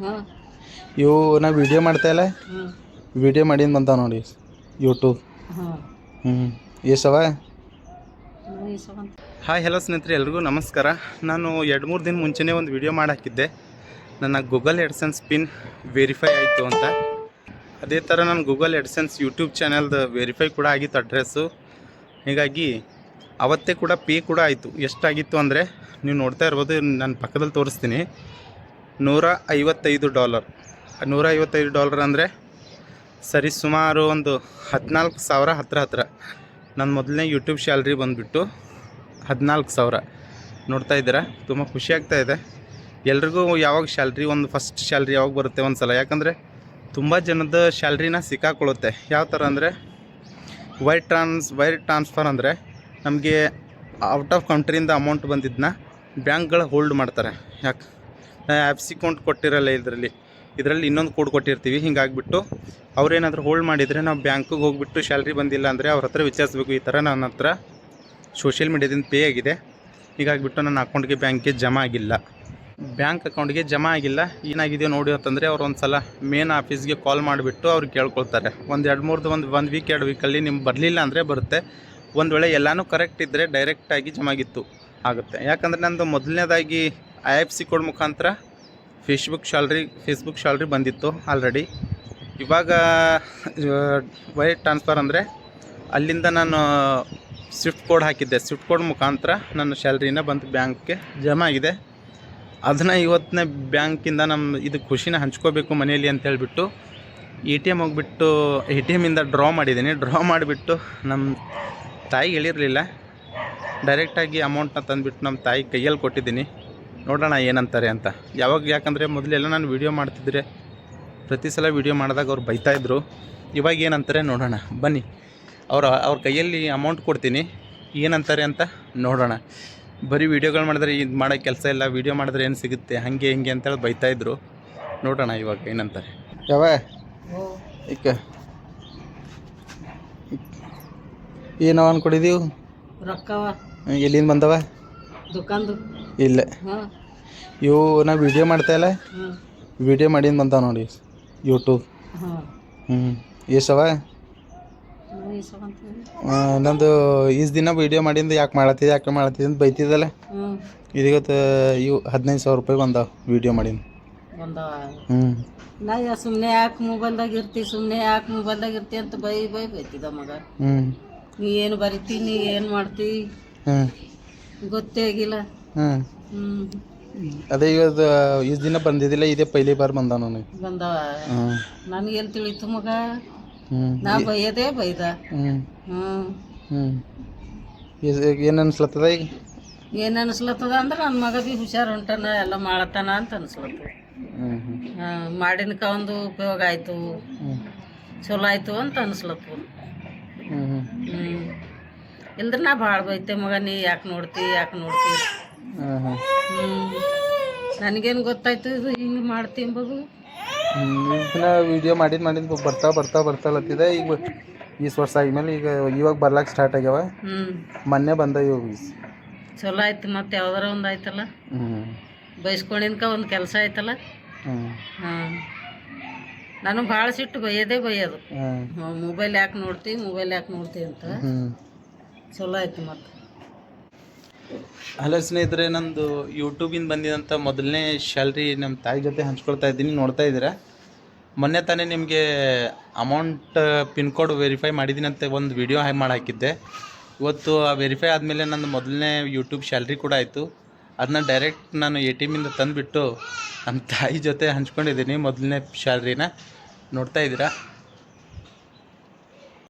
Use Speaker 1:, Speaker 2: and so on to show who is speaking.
Speaker 1: ಹಾಂ.
Speaker 2: ಇವು ನಾ ವಿಡಿಯೋ ಮಾಡ್ತಾ ಇಲ್ಲ. ವಿಡಿಯೋ ಮಾಡಿಂದ ಬಂತಾವ ನೋಡಿ ಯೂಟ್ಯೂಬ್
Speaker 1: ಹ್ಮ್.
Speaker 2: ಹ್ಞೂ
Speaker 1: ಇಸವಂತ
Speaker 2: ಹಾಯ್ ಹಲೋ ಸ್ನೇಹಿತರೆ ಎಲ್ರಿಗೂ ನಮಸ್ಕಾರ. ನಾನು ಎರಡು ಮೂರು ದಿನ ಮುಂಚೆನೇ ಒಂದು ವಿಡಿಯೋ ಮಾಡಿ ಹಾಕಿದ್ದೆ ನನ್ನ ಗೂಗಲ್ ಎಡ್ಸೆನ್ಸ್ ಪಿನ್ ವೆರಿಫೈ ಆಯಿತು ಅಂತ. ಅದೇ ಥರ ನನ್ನ ಗೂಗಲ್ ಎಡ್ಸೆನ್ಸ್ ಯೂಟ್ಯೂಬ್ ಚಾನಲ್ದು ವೆರಿಫೈ ಕೂಡ ಆಗಿತ್ತು ಅಡ್ರೆಸ್ಸು ಹೀಗಾಗಿ ಅವತ್ತೇ ಕೂಡ ಪೇ ಕೂಡ ಆಯಿತು. ಎಷ್ಟಾಗಿತ್ತು ಅಂದರೆ ನೀವು ನೋಡ್ತಾ ಇರ್ಬೋದು ನಾನು ಪಕ್ಕದಲ್ಲಿ ತೋರಿಸ್ತೀನಿ. ನೂರ ಐವತ್ತೈದು ಡಾಲರ್. ನೂರ ಐವತ್ತೈದು ಡಾಲರ್ ಅಂದರೆ ಸರಿ ಸುಮಾರು ಒಂದು ಹದಿನಾಲ್ಕು ಸಾವಿರ ಹತ್ತಿರ ಹತ್ತಿರ ನನ್ನ ಮೊದಲನೇ ಯೂಟ್ಯೂಬ್ ಸ್ಯಾಲ್ರಿ ಬಂದುಬಿಟ್ಟು ಹದಿನಾಲ್ಕು ಸಾವಿರ. ನೋಡ್ತಾ ಇದ್ದೀರಾ? ತುಂಬ ಖುಷಿ ಆಗ್ತಾ ಇದೆ. ಎಲ್ರಿಗೂ ಯಾವಾಗ ಸ್ಯಾಲ್ರಿ ಒಂದು ಫಸ್ಟ್ ಸ್ಯಾಲ್ರಿ ಯಾವಾಗ ಬರುತ್ತೆ ಒಂದು ಸಲ ಯಾಕಂದರೆ ತುಂಬ ಜನದ ಸ್ಯಾಲ್ರಿನ ಸಿಕ್ಕಾಕೊಳ್ಳುತ್ತೆ. ಯಾವ ಥರ ಅಂದರೆ ವೈರ್ ಟ್ರಾನ್ಸ್ ವೈರ್ ಟ್ರಾನ್ಸ್ಫರ್ ಅಂದರೆ ನಮಗೆ ಔಟ್ ಆಫ್ ಕಂಟ್ರಿಯಿಂದ ಅಮೌಂಟ್ ಬಂದಿದ್ದನ್ನ ಬ್ಯಾಂಕ್ಗಳು ಹೋಲ್ಡ್ ಮಾಡ್ತಾರೆ. ಯಾಕೆ? ಆ್ಯಪ್ಸ್ ಅಕೌಂಟ್ ಕೊಟ್ಟಿರಲ್ಲ ಇದರಲ್ಲಿ. ಇದರಲ್ಲಿ ಇನ್ನೊಂದು ಕೋಡ್ ಕೊಟ್ಟಿರ್ತೀವಿ, ಹಿಂಗಾಗಿಬಿಟ್ಟು ಅವ್ರೇನಾದರೂ ಹೋಲ್ಡ್ ಮಾಡಿದರೆ ನಾವು ಬ್ಯಾಂಕಿಗೆ ಹೋಗ್ಬಿಟ್ಟು ಸ್ಯಾಲ್ರಿ ಬಂದಿಲ್ಲ ಅಂದರೆ ಅವ್ರ ಹತ್ರ ವಿಚಾರಿಸ್ಬೇಕು ಈ ಥರ ನನ್ನ ಹತ್ರ. ಸೋಷಿಯಲ್ ಮೀಡ್ಯಾದಿಂದ ಪೇ ಆಗಿದೆ. ಹೀಗಾಗಿಬಿಟ್ಟು ನನ್ನ ಅಕೌಂಟ್ಗೆ ಬ್ಯಾಂಕ್ಗೆ ಜಮಾ ಆಗಿಲ್ಲ. ಬ್ಯಾಂಕ್ ಅಕೌಂಟ್ಗೆ ಜಮಾ ಆಗಿಲ್ಲ. ಏನಾಗಿದೆ ನೋಡಿ ಅಂತಂದರೆ ಅವ್ರು ಒಂದು ಸಲ ಮೇನ್ ಆಫೀಸ್ಗೆ ಕಾಲ್ ಮಾಡಿಬಿಟ್ಟು ಅವ್ರು ಕೇಳ್ಕೊಳ್ತಾರೆ. ಒಂದು ಎರಡು ಮೂರ್ದು ಒಂದು ಒಂದು ವೀಕ್ ಎರಡು ವೀಕಲ್ಲಿ ನಿಮ್ಗೆ ಬರಲಿಲ್ಲ ಅಂದರೆ ಬರುತ್ತೆ. ಒಂದು ವೇಳೆ ಎಲ್ಲನೂ ಕರೆಕ್ಟ್ ಇದ್ದರೆ ಡೈರೆಕ್ಟಾಗಿ ಜಮಾಗಿತ್ತು ಆಗುತ್ತೆ ಯಾಕಂದರೆ ನಂದು ಮೊದಲನೇದಾಗಿ ಐ ಎಫ್ ಸಿ ಕೋಡ್ ಮುಖಾಂತರ ಫೇಸ್ಬುಕ್ ಶಾಲ್ರಿ ಫೇಸ್ಬುಕ್ ಶಾಲ್ರಿ ಬಂದಿತ್ತು ಆಲ್ರೆಡಿ ಇವಾಗ ವೈರ್ ಟ್ರಾನ್ಸ್ಫರ್ ಅಂದರೆ ಅಲ್ಲಿಂದ ನಾನು ಸ್ವಿಫ್ಟ್ ಕೋಡ್ ಹಾಕಿದ್ದೆ. ಸ್ವಿಫ್ಟ್ ಕೋಡ್ ಮುಖಾಂತರ ನನ್ನ ಸ್ಯಾಲ್ರಿನ ಬಂದು ಬ್ಯಾಂಕ್ಗೆ ಜಮಾ ಆಗಿದೆ. ಅದನ್ನು ಇವತ್ತನೇ ಬ್ಯಾಂಕಿಂದ ನಮ್ಮ ಇದು ಖುಷಿನ ಹಂಚ್ಕೋಬೇಕು ಮನೆಯಲ್ಲಿ ಅಂತ ಹೇಳಿಬಿಟ್ಟು ಎ ಟಿ ಎಂ ಹೋಗಿಬಿಟ್ಟು, ಎ ಟಿ ಎಮ್ಮಿಂದ ಡ್ರಾ ಮಾಡಿದ್ದೀನಿ. ಡ್ರಾ ಮಾಡಿಬಿಟ್ಟು ನಮ್ಮ ತಾಯಿಗೆ ಹೇಳಿರಲಿಲ್ಲ. ಡೈರೆಕ್ಟಾಗಿ ಅಮೌಂಟ್ನ ತಂದುಬಿಟ್ಟು ನಮ್ಮ ತಾಯಿ ಕೈಯಲ್ಲಿ ಕೊಟ್ಟಿದ್ದೀನಿ. ನೋಡೋಣ ಏನಂತಾರೆ ಅಂತ. ಯಾವಾಗ ಯಾಕಂದರೆ ಮೊದಲೆಲ್ಲ ನಾನು ವೀಡಿಯೋ ಮಾಡ್ತಿದ್ರೆ ಪ್ರತಿ ಸಲ ವೀಡಿಯೋ ಮಾಡಿದಾಗ ಅವ್ರು ಬೈತಾಯಿದ್ರು ಇವಾಗ ಏನಂತಾರೆ ನೋಡೋಣ. ಬನ್ನಿ. ಅವ್ರ ಅವ್ರ ಕೈಯಲ್ಲಿ ಅಮೌಂಟ್ ಕೊಡ್ತೀನಿ. ಏನಂತಾರೆ ಅಂತ ನೋಡೋಣ. ಬರೀ ವೀಡಿಯೋಗಳು ಮಾಡಿದ್ರೆ ಇದು ಮಾಡೋ ಕೆಲಸ ಇಲ್ಲ ವೀಡಿಯೋ ಮಾಡಿದ್ರೆ ಏನು ಸಿಗುತ್ತೆ ಹಾಗೆ ಹಿಂಗೆ ಅಂತೇಳಿ ಬೈತಾಯಿದ್ರು ನೋಡೋಣ ಇವಾಗ ಏನಂತಾರೆ. ಯಾವ? ಇಕ್ಕ. ಏನೋ ಅನ್ಕೊಂಡಿದೀವಿ
Speaker 1: ರೊಕ್ಕವ.
Speaker 2: ಎಲ್ಲಿಂದ ಬಂದವ?
Speaker 1: ದುಕಾನ್ದು.
Speaker 2: ಇಲ್ಲ.
Speaker 1: ಹಾಂ.
Speaker 2: ಇವು ನಾ ವಿಡಿಯೋ ಮಾಡ್ತಾ ಇಲ್ಲ.
Speaker 1: ಹ್ಞೂ
Speaker 2: ವಿಡಿಯೋ ಮಾಡಿದ್ ಬಂತಾವ ನೋಡಿ ಯೂಟ್ಯೂಬ್ ಹ್ಞೂ ಎಷ್ಟವ ನಂದು ಈಸ್ ದಿನ ವಿಡಿಯೋ ಮಾಡಿಂದ ಯಾಕೆ ಮಾಡತ್ತಿದ್ದೆ ಯಾಕೆ ಮಾಡತ್ತಿದ್ದೆ ಅಂತ ಬೈತಿದ್ದಲ್ಲ. ಇದೀಗತ್ತು ಇವು ಹದಿನೈದು ಸಾವಿರ ರೂಪಾಯಿ ಬಂದಾವ ವಿಡಿಯೋ
Speaker 1: ಮಾಡಿನ
Speaker 2: ಹ್ಞೂ
Speaker 1: ನಾ ಸುಮ್ಮನೆ ಯಾಕೆ ಮೊಬೈಲ್ದಾಗ ಇರ್ತಿ ಸುಮ್ಮನೆ ಯಾಕೆ ಮೊಬೈಲ್ದಾಗ ಇರ್ತಿ ಅಂತ ಬೈ ಬೈ ಬೈತಿದ್ದ ಮಗ.
Speaker 2: ಹ್ಞೂ
Speaker 1: ನೀ ಏನು ಬರಿತಿ ನೀ ಏನು ಮಾಡ್ತಿ?
Speaker 2: ಹ್ಞೂ
Speaker 1: ಗೊತ್ತೇ ಆಗಿಲ್ಲ.
Speaker 2: ಹ್ಞೂ
Speaker 1: ಹ್ಞೂ
Speaker 2: ಅದೇ ಇವತ್ತು ಈ ದಿನ ಬಂದಿದ್ದಿಲ್ಲ ಇದೇ ಪೈಲಿ ಬಾರ್ ಬಂದಾವ ನನಗೆ
Speaker 1: ಬಂದವ
Speaker 2: ಹ್ಞೂ
Speaker 1: ನನಗೆಲ್ಲಿ ತಿಳಿತು ಮಗ?
Speaker 2: ಹ್ಞೂ
Speaker 1: ನಾ ಬೈಯದೇ ಬೈದ.
Speaker 2: ಹ್ಞೂ
Speaker 1: ಹ್ಞೂ
Speaker 2: ಹ್ಞೂ ಏನು ಅನ್ಸ್ಲತ್ತದ ಈಗ?
Speaker 1: ಏನು ಅನಿಸ್ಲತ್ತದ ಅಂದ್ರೆ ನನ್ನ ಮಗ ಭೀ ಹುಷಾರು ಹೊಂಟಾನ ಎಲ್ಲ ಮಾಡತ್ತಾನ ಅಂತ ಅನಿಸ್ಲತ್ತದ.
Speaker 2: ಹ್ಞೂ ಹ್ಞೂ
Speaker 1: ಮಾಡಿನಕ ಒಂದು ಉಪಯೋಗ ಆಯಿತು. ಚಲೋ ಆಯಿತು ಅಂತ ಅನಿಸ್ಲತ್ತು
Speaker 2: ಹ್ಞೂ ಹ್ಞೂ
Speaker 1: ನಾ ಭಾಳ ಬೈತೆ ಮಗ ನೀ ಯಾಕೆ ನೋಡ್ತಿ ಯಾಕೆ ನೋಡ್ತಿ? ನನಗೇನು ಗೊತ್ತಾಯ್ತು ಇದು ಹಿಂಗೆ ಮಾಡ್ತೀನಿ ಎಂಬುದು
Speaker 2: ಇದನ್ನ ವಿಡಿಯೋ ಮಾಡಿದ್ ಮಾಡಿದ್ ಬರ್ತಾ ಬರ್ತಾ ಬರ್ತಾಲತ್ತಿದೆ ಈಗ ಈ ವರ್ಷ ಆದ್ಮೇಲೆ ಈಗ ಇವಾಗ ಬರ್ಲಾಕ್ ಸ್ಟಾರ್ಟ್ ಆಗ್ಯಾವ. ಮೊನ್ನೆ ಬಂದ ಇವಾಗ
Speaker 1: ಚಲೋ ಆಯ್ತು ಮತ್ತೆ ಯಾವ್ದಾರ ಒಂದು ಆಯ್ತಲ್ಲ?
Speaker 2: ಹ್ಞೂ
Speaker 1: ಬೈಸ್ಕೊಂಡಿನ್ಕ ಒಂದು ಕೆಲಸ ಆಯ್ತಲ್ಲ?
Speaker 2: ನಾನು
Speaker 1: ಹಾಂ. ನನಗೆ ಭಾಳ ಸಿಟ್ಟು ಬೈಯೋದೇ ಬೈಯೋದು. ಮೊಬೈಲ್ ಯಾಕೆ ನೋಡ್ತೀವಿ ಮೊಬೈಲ್ ಯಾಕೆ ನೋಡ್ತಿ ಅಂತ. ಚಲೋ ಆಯ್ತು ಮತ್ತೆ.
Speaker 2: ಹಲೋ ಸ್ನೇಹಿತರೆ, ನಂದು ಯೂಟ್ಯೂಬಿಂದ ಬಂದಿದಂಥ ಮೊದಲನೇ ಶ್ಯಾಲ್ರಿ ನಮ್ಮ ತಾಯಿ ಜೊತೆ ಹಂಚ್ಕೊಳ್ತಾ ಇದ್ದೀನಿ, ನೋಡ್ತಾ ಇದ್ದೀರಾ? ಮೊನ್ನೆ ತಾನೇ ನಿಮಗೆ ಅಮೌಂಟ್ ಪಿನ್ ಕೋಡ್ ವೆರಿಫೈ ಮಾಡಿದ್ದೀನಿ ಅಂತ ಒಂದು ವಿಡಿಯೋ ಮಾಡಿ ಹಾಕಿದ್ದೆ. ಇವತ್ತು ಆ ವೆರಿಫೈ ಆದಮೇಲೆ ನಂದು ಮೊದಲನೇ ಯೂಟ್ಯೂಬ್ ಶ್ಯಾಲ್ರಿ ಕೂಡ ಆಯಿತು. ಅದನ್ನ ಡೈರೆಕ್ಟ್ ನಾನು ಎ ಟಿ ಎಮ್ಮಿಂದ ತಂದುಬಿಟ್ಟು ನಮ್ಮ ತಾಯಿ ಜೊತೆ ಹಂಚ್ಕೊಂಡಿದ್ದೀನಿ ಮೊದಲನೇ ಶ್ಯಾಲ್ರಿನ ನೋಡ್ತಾ ಇದ್ದೀರಾ?